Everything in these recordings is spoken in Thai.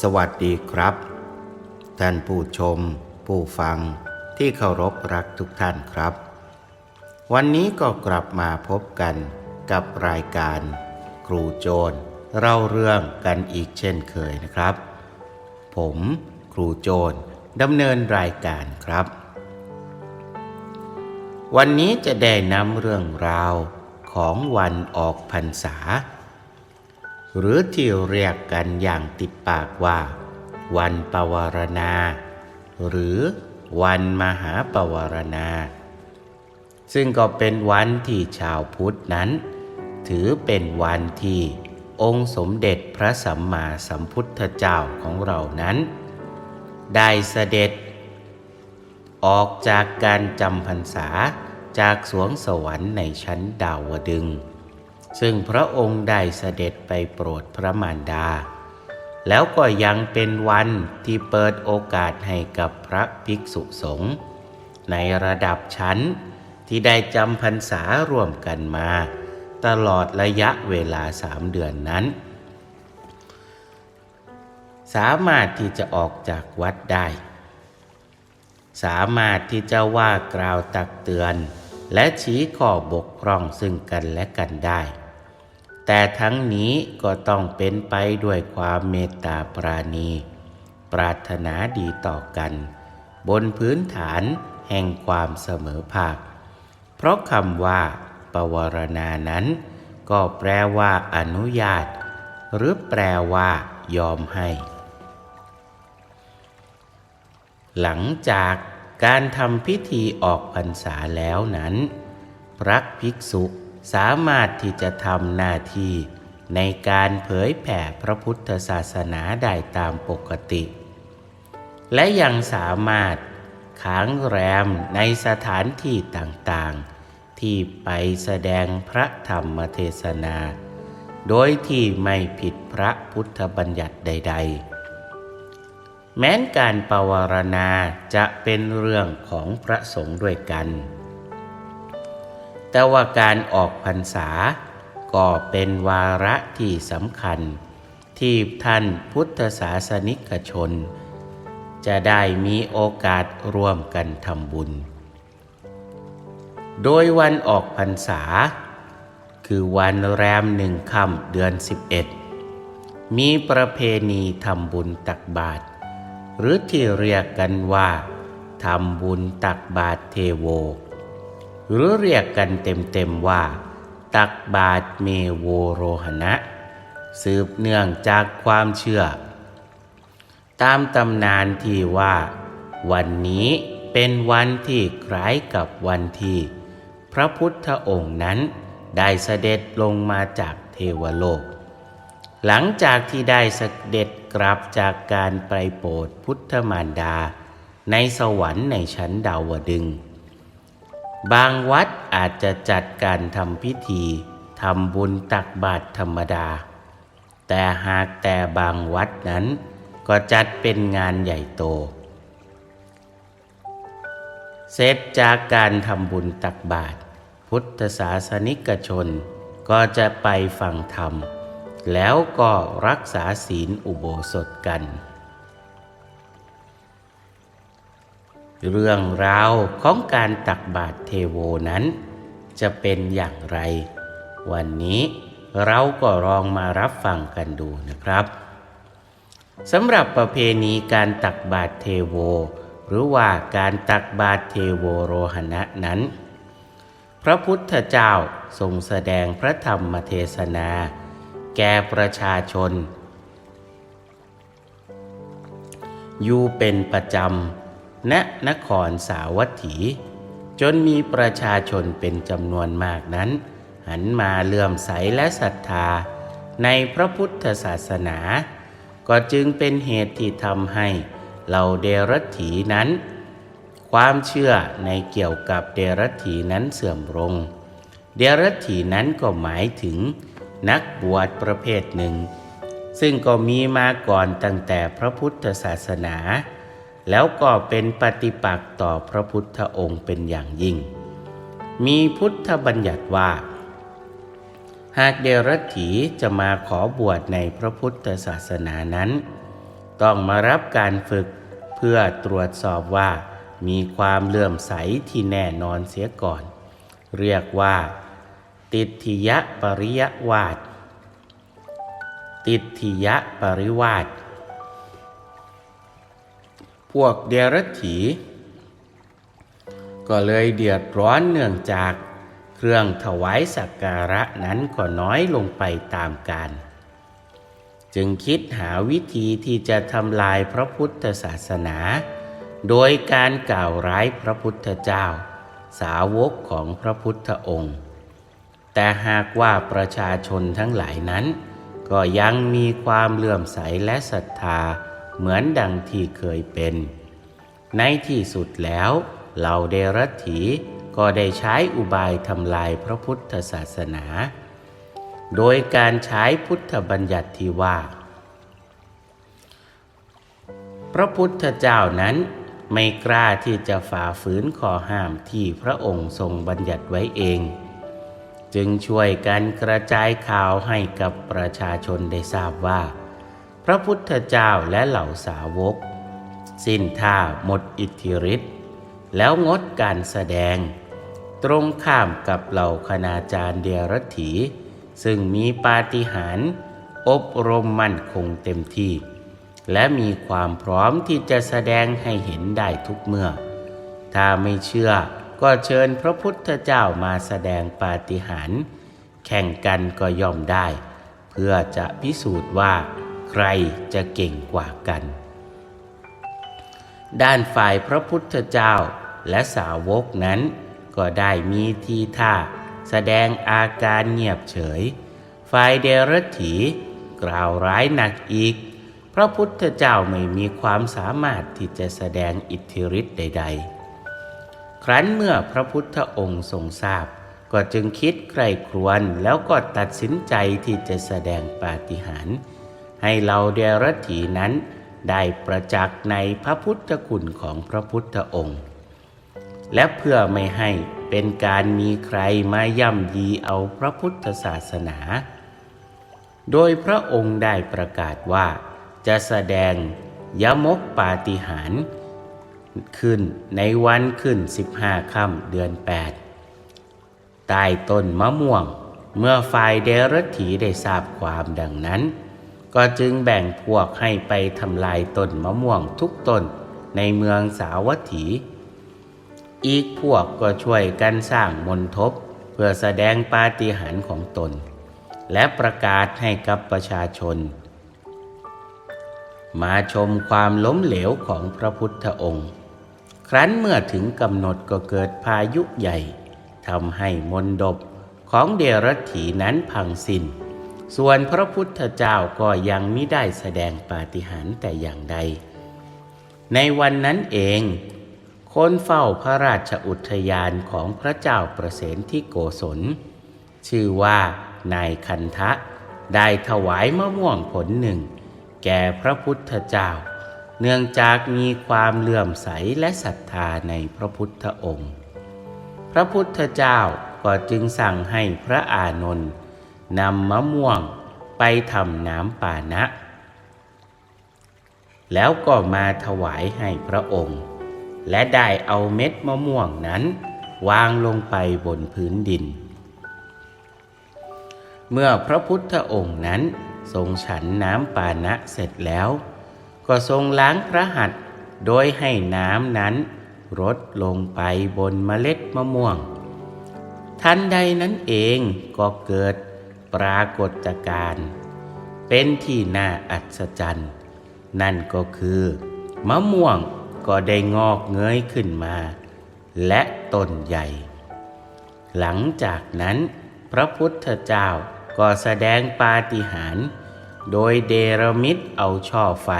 สวัสดีครับ ท่านผู้ชม ผู้ฟังที่เคารพรักทุกท่านครับ วันนี้ก็กลับมาพบกันกับรายการ ครูโจรเล่าเรื่องกันอีกเช่นเคยนะครับ ผมครูโจรดำเนินรายการครับ วันนี้จะได้นำเรื่องราวของวันออกพรรษา หรือที่เรียกกันอย่างติดปากว่า วันปวารณา หรือวันมหาปวารณา ซึ่งก็เป็นวันที่ชาวพุทธนั้น ถือเป็นวันที่องค์สมเด็จพระสัมมาสัมพุทธเจ้าของเรานั้น ได้เสด็จ ออกจากการจำพรรษาจากสวงสวรรค์ในชั้นดาวดึง ซึ่งพระองค์ได้เสด็จไปโปรดพระมารดา แล้วก็ยังเป็นวันที่เปิดโอกาสให้กับพระภิกษุสงฆ์ในระดับชั้นที่ได้จำพรรษาร่วมกันมา ตลอดระยะเวลาสามเดือนนั้น สามารถที่จะออกจากวัดได้ สามารถที่จะว่ากล่าวตักเตือน และชี้ข้อบกพร่องซึ่งกันและกันได้ แต่ทั้งนี้ก็ต้องเป็นไปด้วยความเมตตาปราณี ปรารถนาดีต่อกัน บนพื้นฐานแห่งความเสมอภาค เพราะคำว่า ปวารณานั้น ก็แปลว่าอนุญาต หรือแปลว่า ยอมให้ หลังจากการทำพิธีออกพรรษาแล้วนั้น พระภิกษุ สามารถที่จะทำหน้าที่ในการเผยแผ่พระพุทธศาสนาได้ตามปกติ และยังสามารถค้างแรมในสถานที่ต่างๆ ที่ไปแสดงพระธรรมเทศนา โดยที่ไม่ผิดพระพุทธบัญญัติใด ๆ แม้นการปวารณาจะเป็นเรื่องของพระสงฆ์ด้วยกัน แต่ว่าการออกพรรษา ก็เป็นวาระที่สำคัญ ที่ท่านพุทธศาสนิกชน จะได้มีโอกาสร่วมกันทำบุญ โดยวันออกพรรษา คือวันแรมหนึ่งค่ำเดือน 11 มีประเพณีทำบุญตักบาตรหรือที่เรียกกันว่าทำบุญตักบาตรเทโว หรือเรียกกันเต็มๆว่า ตักบาตเมโวโรหณะ สืบเนื่องจากความเชื่อ ตามตำนานที่ว่า วันนี้เป็นวันที่คล้ายกับวันที่ พระพุทธองค์นั้นได้เสด็จลงมาจากเทวโลก หลังจากที่ได้เสด็จกลับจากการไปโปรดพุทธมารดา ในสวรรค์ในชั้นดาวดึงส์ บางวัดอาจจะจัดการทำพิธีทำบุญตักบาตรธรรมดา แต่หากแต่บางวัดนั้น ก็จัดเป็นงานใหญ่โต เสร็จจากการทำบุญตักบาตรพุทธศาสนิกชนก็จะไปฟังธรรม แล้วก็รักษาศีลอุโบสถกัน เรื่องราวของการตักบาตรเทโวนั้น จะเป็นอย่างไร วันนี้เราก็ลองมารับฟังกันดูนะครับสำหรับประเพณีการตักบาตรเทโว หรือว่าการตักบาตรเทโวโรหณะนั้น พระพุทธเจ้าทรงแสดงพระธรรมเทศนา แก่ประชาชน อยู่เป็นประจำ ณนครสาวัตถี จนมีประชาชนเป็นจำนวนมากนั้น หันมาเลื่อมใสและศรัทธา ในพระพุทธศาสนา ก็จึงเป็นเหตุที่ทำให้เหล่าเดรัจฉีนั้น ความเชื่อในเกี่ยวกับเดรัจฉีนั้นเสื่อมลง เดรัจฉีนั้นก็หมายถึงนักบวชประเภทหนึ่ง ซึ่งก็มีมาก่อนตั้งแต่พระพุทธศาสนา แล้วก็เป็นปฏิปักษ์ต่อพระพุทธองค์เป็นอย่างยิ่ง มีพุทธบัญญัติว่า หากเดรัจฉีจะมาขอบวชในพระพุทธศาสนานั้น ต้องมารับการฝึกเพื่อตรวจสอบว่า มีความเลื่อมใสที่แน่นอนเสียก่อน เรียกว่า ติทิยะปริยวาดติทิยะปริวาสพ วกเดรัจฉี ก็เลยเดือดร้อนเนื่องจากเครื่องถวายสักการะนั้นก็น้อยลงไปตามกาลจึงคิดหาวิธีที่จะทำลายพระพุทธศาสนา โดยการกล่าวร้ายพระพุทธเจ้า สาวกของพระพุทธองค์ แต่หากว่าประชาชนทั้งหลายนั้น ก็ยังมีความเลื่อมใสและศรัทธา เหมือนดังที่เคยเป็น ในที่สุดแล้วเหล่าเดรัจฉีก็ได้ใช้อุบายทำลายพระพุทธศาสนา โดยการใช้พุทธบัญญัติที่ว่า พระพุทธเจ้านั้นไม่กล้าที่จะฝ่าฝืนข้อห้ามที่พระองค์ทรงบัญญัติไว้เอง จึงช่วยกันกระจายข่าวให้กับประชาชนได้ทราบว่า พระพุทธเจ้าและเหล่าสาวก สิ้นท่าหมดอิทธิฤทธิ์แล้วงดการแสดง ตรงข้ามกับเหล่าคณาจารย์เดียรถี ซึ่งมีปาฏิหาริย์อบรมมั่นคงเต็มที่ และมีความพร้อมที่จะแสดงให้เห็นได้ทุกเมื่อ ถ้าไม่เชื่อก็เชิญพระพุทธเจ้ามาแสดงปาฏิหาริย์แข่งกันก็ย่อมได้ เพื่อจะพิสูจน์ว่า ใครจะเก่งกว่ากัน ด้านฝ่ายพระพุทธเจ้าและสาวกนั้น ก็ได้มีทีท่า แสดงอาการเงียบเฉย ฝ่ายเดรัจฉีกล่าวร้ายหนักอีก พระพุทธเจ้าไม่มีความสามารถที่จะแสดงอิทธิฤทธิ์ใด ๆ ครั้นเมื่อพระพุทธองค์ทรงทราบ ก็จึงคิดใครครวญแล้วก็ตัดสินใจที่จะแสดงปาฏิหาริย์ ให้เราเดรัจฉีนั้น ได้ประจักษ์ในพระพุทธคุณของพระพุทธองค์ และเพื่อไม่ให้เป็นการมีใครมาย่ำยีเอาพระพุทธศาสนา โดยพระองค์ได้ประกาศว่า จะแสดงยมกปาฏิหาริย์ขึ้นในวันขึ้นสิบห้าค่ำเดือนแปดใต้ต้นมะม่วง เมื่อฝ่ายเดรัจฉีได้ทราบความดังนั้น ก็จึงแบ่งพวกให้ไปทำลายต้นมะม่วงทุกต้นในเมืองสาวัตถี อีกพวกก็ช่วยกันสร้างมนทบเพื่อแสดงปาฏิหาริย์ของตน และประกาศให้กับประชาชน มาชมความล้มเหลวของพระพุทธองค์ ครั้นเมื่อถึงกำหนดก็เกิดพายุใหญ่ทำให้มนดบของเดรัจฉีนั้นพังสิน้น ส่วนพระพุทธเจ้าก็ยังไม่ได้แสดงปาฏิหาริย์แต่อย่างใด ในวันนั้นเอง คนเฝ้าพระราชอุทยานของพระเจ้าประเสนที่โกศล ชื่อว่านายคันทะ ได้ถวายมะม่วงผลหนึ่ง แก่พระพุทธเจ้า เนื่องจากมีความเลื่อมใสและศรัทธาในพระพุทธองค์ พระพุทธเจ้าก็จึงสั่งให้พระอานนท์ นำมะม่วงไปทำน้ำปานะ แล้วก็มาถวายให้พระองค์ และได้เอาเม็ดมะม่วงนั้น วางลงไปบนพื้นดิน เมื่อพระพุทธองค์นั้นทรงฉันน้ำปานะเสร็จแล้ว ก็ทรงล้างพระหัตถ์โดยให้น้ำนั้นรดลงไปบนเมล็ดมะม่วง ทันใดนั้นเองก็เกิด ปรากฏการณ์เป็นที่น่าอัศจรรย์ นั่นก็คือ มะม่วงก็ได้งอกเงยขึ้นมา และต้นใหญ่ หลังจากนั้นพระพุทธเจ้าก็แสดงปาฏิหาริย์โดยเดรมิตเอาช่อไฟ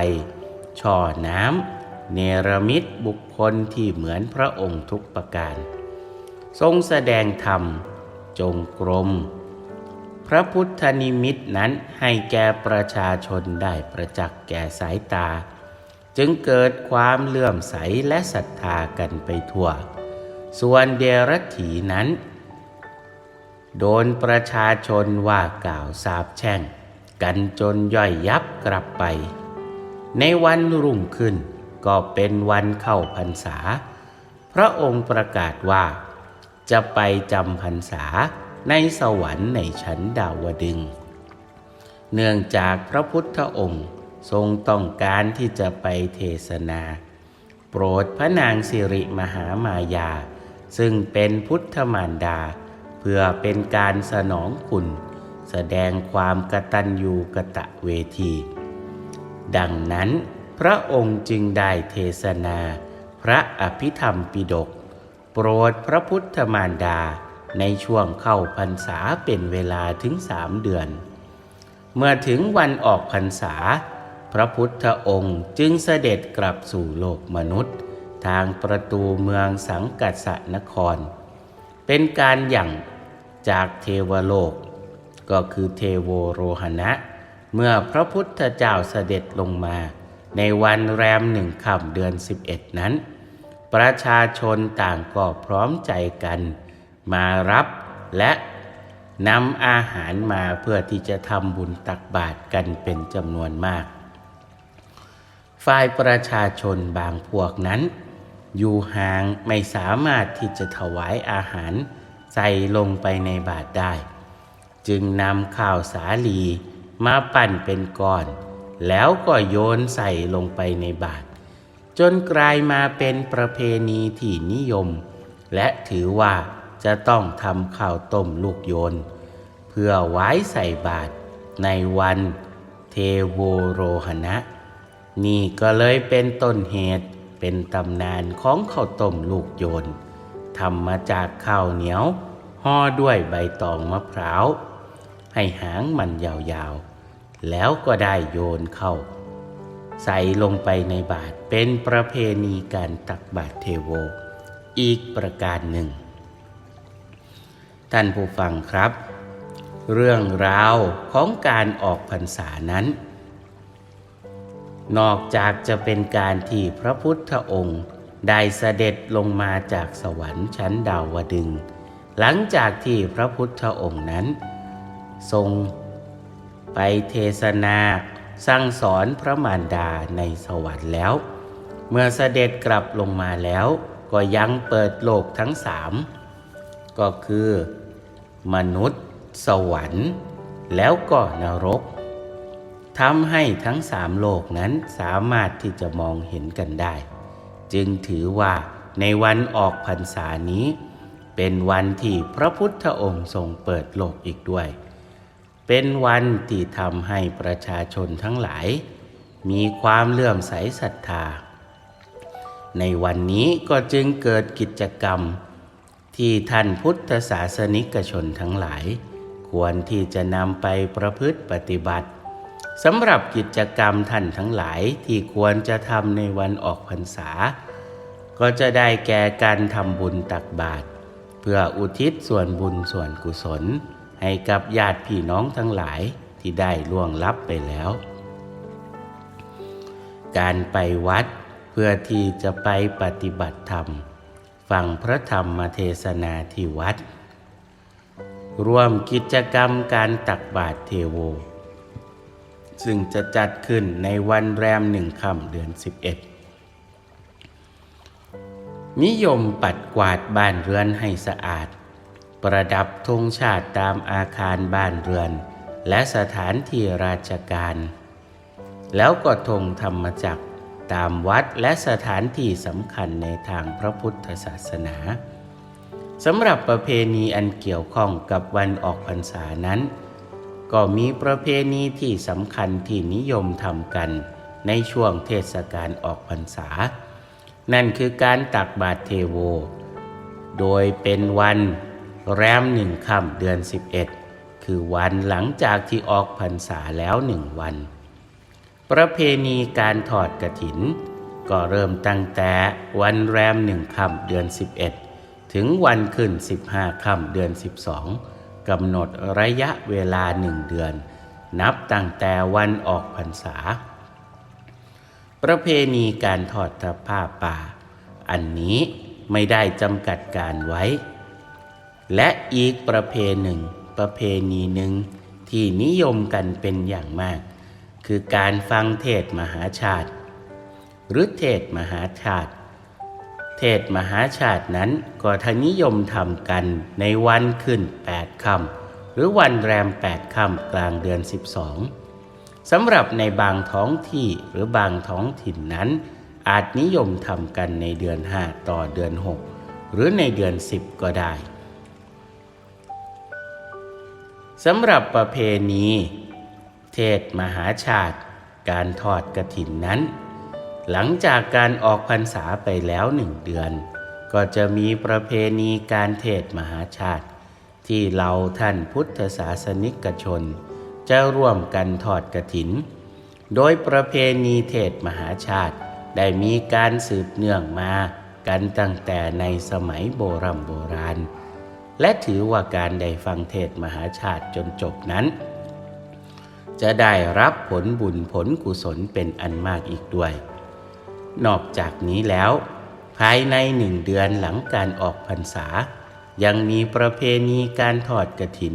ช่อน้ำเนรมิตบุคคลที่เหมือนพระองค์ทุกประการ ทรงแสดงธรรม จงกรม พระพุทธนิมิตนั้นให้แก่ประชาชนได้ประจักษ์แก่สายตา จึงเกิดความเลื่อมใสและศรัทธากันไปทั่ว ส่วนเดรัจฉีนั้น โดนประชาชนว่ากล่าวสาบแช่ง กันจนย่อยยับกลับไป ในวันรุ่งขึ้นก็เป็นวันเข้าพรรษา พระองค์ประกาศว่าจะไปจำพรรษา ในสวรรค์ในชั้นดาวดึง เนื่องจากพระพุทธองค์ทรงต้องการที่จะไปเทศนา โปรดพระนางสิริมหามายา ซึ่งเป็นพุทธมารดา เพื่อเป็นการสนองคุณ แสดงความกตัญญูกตะเวที ดังนั้นพระองค์จึงได้เทศนา พระอภิธรรมปิฎกโปรดพระพุทธมารดา ในช่วงเข้าพรรษาเป็นเวลาถึงสามเดือน เมื่อถึงวันออกพรรษา พระพุทธองค์จึงเสด็จกลับสู่โลกมนุษย์ ทางประตูเมืองสังกัสนคร เป็นการหยั่งจากเทวโลก ก็คือเทโวโรหณะ เมื่อพระพุทธเจ้าเสด็จลงมา ในวันแรมหนึ่งค่ำเดือน 11 นั้น ประชาชนต่างก็พร้อมใจกัน มารับและนำอาหารมาเพื่อที่จะทำบุญตักบาตรกันเป็นจำนวนมาก ฝ่ายประชาชนบางพวกนั้น อยู่ห่างไม่สามารถที่จะถวายอาหารใส่ลงไปในบาตรได้ จึงนำข้าวสาลีมาปั่นเป็นก้อน แล้วก็โยนใส่ลงไปในบาตรจนกลายมาเป็นประเพณีที่นิยม และถือว่า จะต้องทำข้าวต้มลูกโยน เพื่อไว้ใส่บาตรในวันเทโวโรหณะ นี่ก็เลยเป็นต้นเหตุเป็นตำนานของข้าวต้มลูกโยนทำมาจากข้าวเหนียวห่อด้วยใบตองมะพร้าว ให้หางมันยาวๆ แล้วก็ได้โยนเข้า ใส่ลงไปในบาตรเป็นประเพณีการตักบาตรเทโว อีกประการหนึ่ง ท่านผู้ฟังครับ เรื่องราวของการออกพรรษานั้น นอกจากจะเป็นการที่พระพุทธองค์ได้เสด็จลงมาจากสวรรค์ชั้นดาวดึง หลังจากที่พระพุทธองค์นั้น ทรงไปเทศนาสั่งสอนพระมารดาในสวรรค์แล้ว เมื่อเสด็จกลับลงมาแล้วก็ยังเปิดโลกทั้งสาม ก็คือ มนุษย์ สวรรค์ แล้วก็นรกทำให้ทั้งสามโลกนั้นสามารถที่จะมองเห็นกันได้ จึงถือว่าในวันออกพรรษานี้ เป็นวันที่พระพุทธองค์ทรงเปิดโลกอีกด้วย เป็นวันที่ทำให้ประชาชนทั้งหลาย มีความเลื่อมใสศรัทธา ในวันนี้ก็จึงเกิดกิจกรรม ที่ท่านพุทธศาสนิกชนทั้งหลาย ควรที่จะนำไปประพฤติปฏิบัติสำหรับกิจกรรมท่านทั้งหลายที่ควรจะทำในวันออกพรรษา ก็จะได้แก่การทำบุญตักบาตรเพื่ออุทิศส่วนบุญส่วนกุศล ให้กับญาติพี่น้องทั้งหลายที่ได้ล่วงลับไปแล้ว การไปวัดเพื่อที่จะไปปฏิบัติธรรม ฟังพระธรรมเทศนาที่วัด ร่วมกิจกรรมการตักบาตรเทโว ซึ่งจะจัดขึ้นในวันแรมหนึ่งค่ำเดือน 11 นิยมปัดกวาดบ้านเรือนให้สะอาด ประดับธงชาติตามอาคารบ้านเรือน และสถานที่ราชการ แล้วก็ธงธรรมจักร ตามวัดและสถานที่สำคัญในทางพระพุทธศาสนาสำหรับประเพณีอันเกี่ยวข้องกับวันออกพรรษานั้น ก็มีประเพณีที่สำคัญที่นิยมทำกันในช่วงเทศกาลออกพรรษา นั่นคือการตักบาตรเทโว โดยเป็นวันแรมหนึ่งค่ำเดือน 11 คือวันหลังจากที่ออกพรรษาแล้วหนึ่งวัน ประเพณีการถอดกระถิน ก็เริ่มตั้งแต่วันแรมหนึ่งค่ำเดือน 11 ถึงวันขึ้น 15ค่ำเดือน 12 กำหนดระยะเวลาหนึ่งเดือน นับตั้งแต่วันออกพรรษา ประเพณีการทอดผ้าป่า อันนี้ไม่ได้จำกัดการไว้ และอีกประเพหนึ่งประเพณีหนึ่งที่นิยมกันเป็นอย่างมาก คือการฟังเทศมหาชาติ หรือเทศมหาชาติ เทศมหาชาตินั้นก็ทนิยมทำกันในวันขึ้นแปดค่ำหรือวันแรมแปดค่ำกลางเดือน 12สำหรับในบางท้องที่หรือบางท้องถิ่นนั้น อาจนิยมทำกันในเดือน 5 ต่อเดือน 6 หรือในเดือน 10 ก็ได้สำหรับประเพณี เทศมหาชาติ การทอดกระถินนั้น หลังจากการออกพรรษาไปแล้วหนึ่งเดือน ก็จะมีประเพณีการเทศมหาชาติ ที่เราท่านพุทธศาสนิกชน จะร่วมกันทอดกระถิน โดยประเพณีเทศมหาชาติ ได้มีการสืบเนื่องมากันตั้งแต่ในสมัยโบรโบราณ และถือว่าการได้ฟังเทศมหาชาติจนจบนั้น จะได้รับผลบุญผลกุศลเป็นอันมากอีกด้วย นอกจากนี้แล้ว ภายในหนึ่งเดือนหลังการออกพรรษา ยังมีประเพณีการทอดกระถิน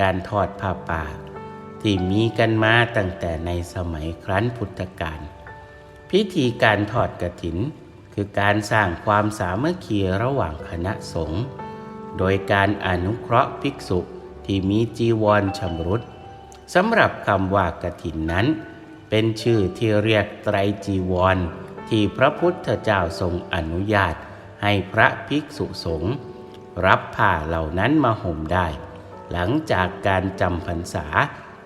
การทอดผ้าป่า ที่มีกันมาตั้งแต่ในสมัยครั้นพุทธกาลพิธีการทอดกระถิน คือการสร้างความสามัคคีระหว่างคณะสงฆ์โดยการอนุเคราะห์ภิกษุที่มีจีวรชำรุด สำหรับคำว่ากถินนั้น เป็นชื่อที่เรียกไตรจีวร ที่พระพุทธเจ้าทรงอนุญาต ให้พระภิกษุสงฆ์รับผ้าเหล่านั้นมาห่มได้ หลังจากการจำพรรษา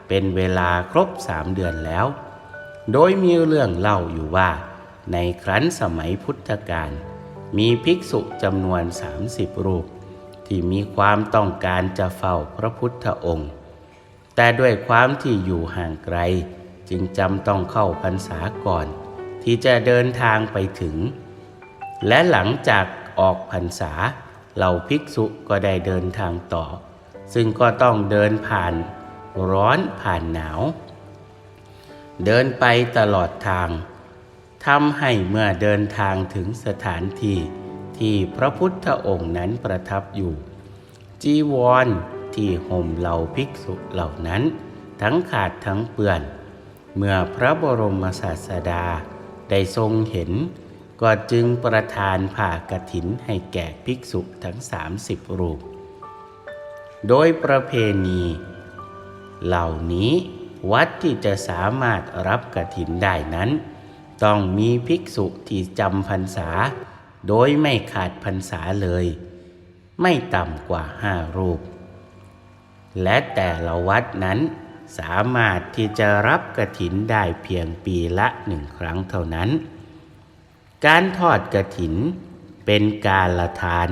เป็นเวลาครบสามเดือนแล้ว โดยมีเรื่องเล่าอยู่ว่า ในครั้นสมัยพุทธกาลมีภิกษุจำนวน 30 รูป ที่มีความต้องการจะเฝ้าพระพุทธองค์ แต่ด้วยความที่อยู่ห่างไกล จึงจำต้องเข้าพรรษาก่อน ที่จะเดินทางไปถึง และหลังจากออกพรรษาเหล่าภิกษุก็ได้เดินทางต่อ ซึ่งก็ต้องเดินผ่านร้อนผ่านหนาว เดินไปตลอดทางทำให้เมื่อเดินทางถึงสถานที่ที่พระพุทธองค์นั้นประทับอยู่ จีวร ที่ห่มเหล่าภิกษุเหล่านั้น ทั้งขาดทั้งเปื้อน เมื่อพระบรมศาสดาได้ทรงเห็น ก็จึงประทานผ่ากฐินให้แก่ภิกษุทั้งสามสิบรูป โดยประเพณี เหล่านี้วัดที่จะสามารถรับกฐินได้นั้น ต้องมีภิกษุที่จำพรรษา โดยไม่ขาดพรรษาเลย ไม่ต่ำกว่าห้ารูป และแต่ละวัดนั้น สามารถที่จะรับกระถินได้เพียงปีละหนึ่งครั้งเท่านั้น การทอดกระถินเป็นการละทาน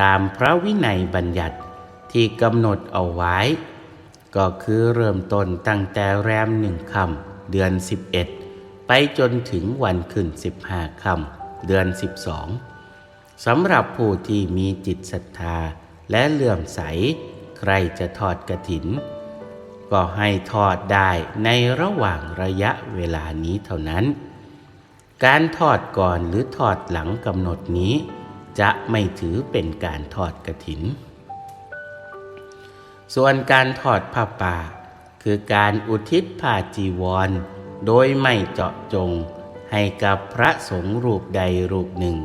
ตามพระวินัยบัญญัติที่กำหนดเอาไว้ ก็คือเริ่มต้นตั้งแต่แรมหนึ่งคำเดือน 11 ไปจนถึงวันขึ้น 15ค่ำเดือน 12สำหรับผู้ที่มีจิตศรัทธาและเลื่อมใส ใครจะทอดกระถิน ก็ให้ทอดได้ในระหว่างระยะเวลานี้เท่านั้น การทอดก่อนหรือทอดหลังกำหนดนี้ จะไม่ถือเป็นการทอดกระถิน ส่วนการทอดผ้าป่า คือการอุทิศผ้าจีวร โดยไม่เจาะจงให้กับพระสงฆ์รูปใดรูปหนึ่ง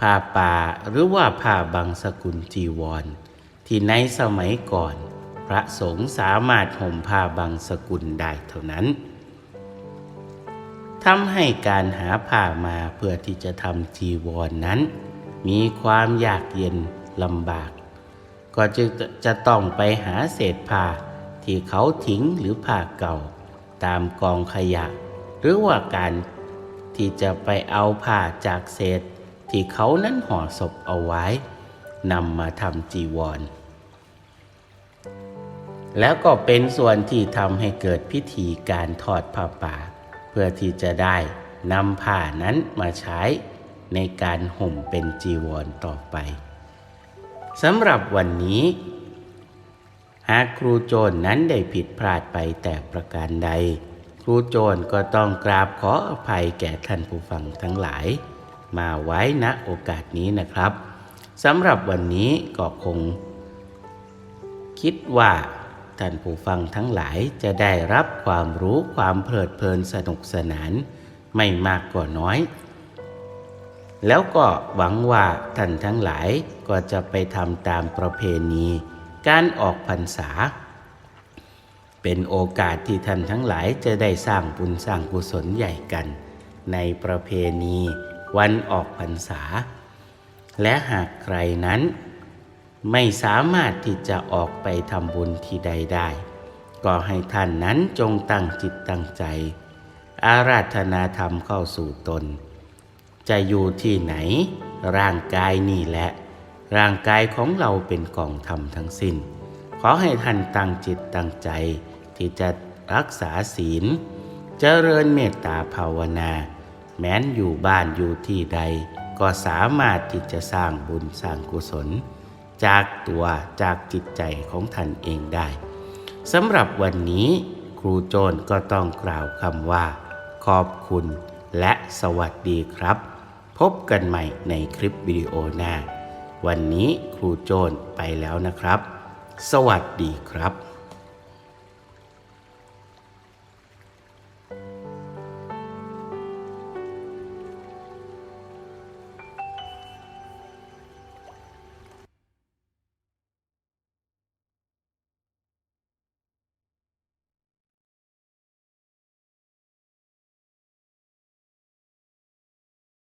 ผ้าป่าหรือว่าผ้าบางสกุลจีวร ที่ในสมัยก่อน พระสงฆ์สามารถห่มผ้าบางสกุลได้เท่านั้นทำให้การหาผ้ามาเพื่อที่จะทำจีวรนนั้น มีความยากเย็นลำบาก ก็จึงจะต้องไปหาเศษผ้าที่เขาทิ้งหรือผ้าเก่า ตามกองขยะ หรือว่าการที่จะไปเอาผ้าจากเศษ ที่เขานั้นห่อศพเอาไว้นำมาทำจีวร แล้วก็เป็นส่วนที่ทำให้เกิดพิธีการทอดผ้าป่า เพื่อที่จะได้นำผ้านั้นมาใช้ในการห่มเป็นจีวรต่อไปสำหรับวันนี้ หากครูโจรนนั้นได้ผิดพลาดไปแต่ประการใด ครูโจรก็ต้องกราบขออภัยแก่ท่านผู้ฟังทั้งหลาย มาไว้ณโอกาสนี้นะครับสำหรับวันนี้ก็คง คิดว่า ท่านผู้ฟังทั้งหลายจะได้รับความรู้ความเพลิดเพลินสนุกสนาน ไม่มากก็น้อย แล้วก็หวังว่าท่านทั้งหลายก็จะไปทำตามประเพณี การออกพรรษา เป็นโอกาสที่ท่านทั้งหลายจะได้สร้างบุญสร้างกุศลใหญ่กัน ในประเพณีวันออกพรรษา และหากใครนั้น ไม่สามารถที่จะออกไปทำบุญที่ใดได้ ก็ให้ท่านนั้นจงตั้งจิตตั้งใจ อาราธนาธรรมเข้าสู่ตน จะอยู่ที่ไหน ร่างกายนี่แหละ ร่างกายของเราเป็นกองธรรมทั้งสิ้น ขอให้ท่านตั้งจิตตั้งใจ ที่จะรักษาศีล เจริญเมตตาภาวนา แม้นอยู่บ้านอยู่ที่ใด ก็สามารถที่จะสร้างบุญสร้างกุศล จากตัวจากจิตใจของท่านเองได้สำหรับวันนี้ครูโจนก็ต้องกล่าวคำว่า ขอบคุณและสวัสดีครับ พบกันใหม่ในคลิปวิดีโอหน้า วันนี้ครูโจนไปแล้วนะครับ สวัสดีครับ